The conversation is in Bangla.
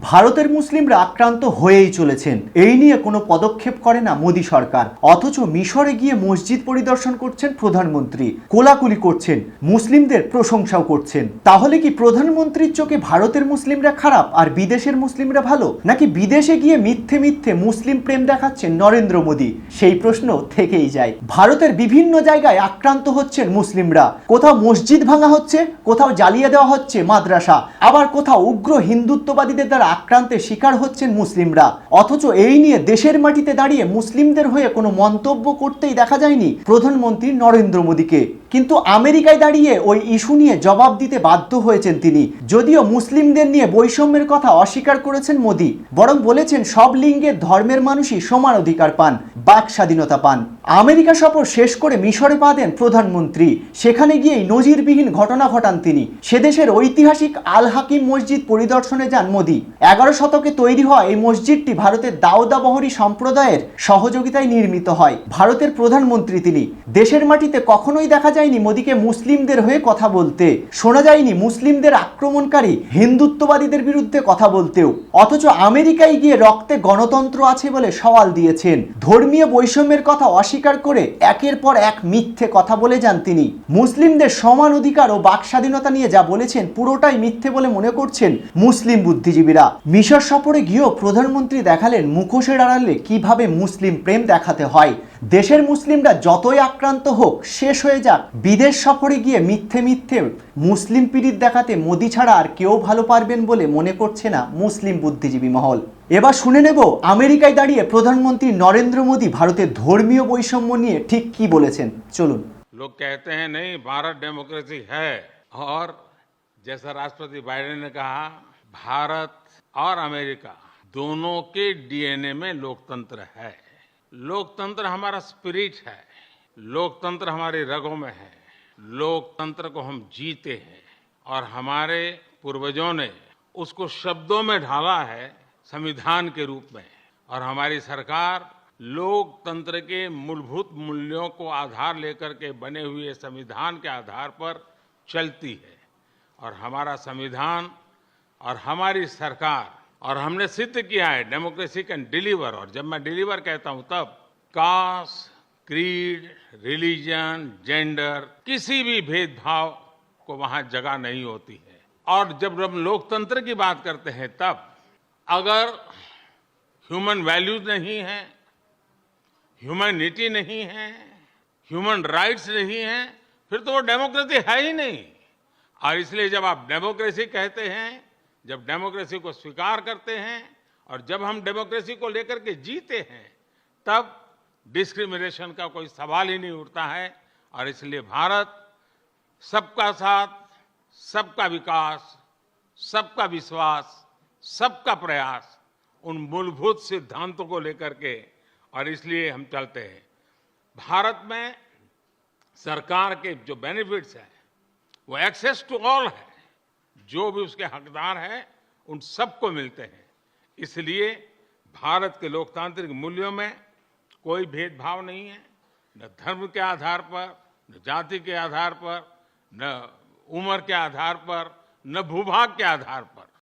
ভারতের মুসলিমরা আক্রান্ত হয়েই চলেছেন। এই নিয়ে কোনো পদক্ষেপ করে না মোদী সরকার। অথচ মিশরে গিয়ে মসজিদ পরিদর্শন করছেন প্রধানমন্ত্রী। কোলাকুলি করছেন। মুসলিমদের প্রশংসাও করছেন। তাহলে কি প্রধানমন্ত্রীর চোখে ভারতের মুসলিমরা খারাপ আর বিদেশের মুসলিমরা ভালো? নাকি বিদেশে গিয়ে মিথ্যে মিথ্যে মুসলিম প্রেম দেখাচ্ছেন নরেন্দ্র মোদী? সেই প্রশ্ন থেকেই যায়। ভারতের বিভিন্ন জায়গায় আক্রান্ত হচ্ছেন মুসলিমরা। কোথাও মসজিদ ভাঙা হচ্ছে, কোথাও জ্বালিয়ে দেওয়া হচ্ছে মাদ্রাসা। আবার কোথাও উগ্র হিন্দুত্ববাদীদের দ্বারা আক্রান্তের শিকার হচ্ছেন মুসলিমরা। অথচ এই নিয়ে দেশের মাটিতে দাঁড়িয়ে মুসলিমদের হয়ে কোনো মন্তব্য করতেই দেখা যায়নি প্রধানমন্ত্রী নরেন্দ্র মোদীকে। কিন্তু আমেরিকায় দাঁড়িয়ে ওই ইস্যু নিয়ে জবাব দিতে বাধ্য হয়েছেন তিনি। যদিও মুসলিমদের নিয়ে বৈষম্যের কথা অস্বীকার করেছেন মোদী, বরং বলেছেন সব লিঙ্গের ধর্মের মানুষই সমান অধিকার পান, বাক স্বাধীনতা পান। আমেরিকা সফর শেষ করে মিশরে পা দেন প্রধানমন্ত্রী। সেখানে গিয়েই নজিরবিহীন ঘটনা ঘটান তিনি। সেদেশের ঐতিহাসিক আল হাকিম মসজিদ পরিদর্শনে যান মোদী। এগারো শতকে তৈরি হওয়া এই মসজিদটি ভারতের দাউদাবহরী সম্প্রদায়ের সহযোগিতায় নির্মিত হয়। ভারতের প্রধানমন্ত্রী তিনি। দেশের মাটিতে কখনোই দেখা যায়নি মোদীকে মুসলিমদের হয়ে কথা বলতে, শোনা যায়নি মুসলিমদের আক্রমণকারী হিন্দুত্ববাদীদের বিরুদ্ধে কথা বলতেও। অথচ আমেরিকায় গিয়ে রক্তে গণতন্ত্র আছে বলে সওয়াল দিয়েছেন। ধর্মীয় বৈষম্যের কথা অস্বীকার করে একের পর এক মিথ্যে কথা বলে যান তিনি। মুসলিমদের সমান অধিকার ও বাক স্বাধীনতা নিয়ে যা বলেছেন পুরোটাই মিথ্যে বলে মনে করছেন মুসলিম বুদ্ধিজীবীরা। মিশর সফরে গিয়েও প্রধানমন্ত্রী দেখালেন মুখোশের আড়ালে কীভাবে মুসলিম প্রেম দেখাতে হয়। দেশের মুসলিমরা যতই আক্রান্ত হোক শেষ হয়ে যাক বিদেশ সফরে গিয়ে মিথ্যে মিথ্যে মুসলিম পীড়িত দেখাতে মোদি ছাড়া আর কেউ ভালো পারবেন বলে মনে করছে না মুসলিম বুদ্ধিজীবী মহল এবার শুনে নেব আমেরিকায় দাঁড়িয়ে প্রধানমন্ত্রী নরেন্দ্র মোদী ভারতের ধর্মীয় বৈষম্য নিয়ে ঠিক কি বলেছেন চলুন लोग कहते हैं नहीं भारत डेमोक्रेसी है और जैसा राष्ट्रपति बाइडेन ने कहा भारत और अमेरिका दोनों के डीएनए में लोकतंत्र है लोकतंत्र हमारा स्पिरिट है। लोकतंत्र हमारे रगों में है। लोकतंत्र को हम जीते हैं। और हमारे पूर्वजों ने उसको शब्दों में ढाला है संविधान के रूप में। और हमारी सरकार लोकतंत्र के मूलभूत मूल्यों को आधार लेकर के बने हुए संविधान के आधार पर चलती है। और हमारा संविधान और हमारी सरकार और हमने सिद्ध किया है डेमोक्रेसी कैन डिलीवर और जब मैं डिलीवर कहता हूँ, तब कास्ट क्रीड रिलीजन जेंडर किसी भी भेदभाव को वहाँ जगह नहीं होती है। और जब हम लोकतंत्र की बात करते हैं, तब अगर ह्यूमन वैल्यूज़ नहीं है ह्यूमैनिटी नहीं है ह्यूमन राइट्स नहीं है, फिर तो वो डेमोक्रेसी है ही नहीं। और इसलिए जब आप डेमोक्रेसी कहते हैं जब डेमोक्रेसी को स्वीकार करते हैं और जब हम डेमोक्रेसी को लेकर के जीते हैं, तब डिस्क्रिमिनेशन का कोई सवाल ही नहीं उठता है। और इसलिए भारत सबका साथ, सबका विकास, सबका विश्वास, सबका प्रयास उन मूलभूत सिद्धांतों को लेकर के। और इसलिए हम चलते हैं। भारत में सरकार के जो बेनिफिट्स हैं, वो एक्सेस टू ऑल है। जो भी उसके हकदार हैं, उन सबको मिलते हैं। इसलिए भारत के लोकतांत्रिक मूल्यों में कोई भेदभाव नहीं है। न धर्म के आधार पर, न जाति के आधार पर, न उम्र के आधार पर, न भूभाग के आधार पर।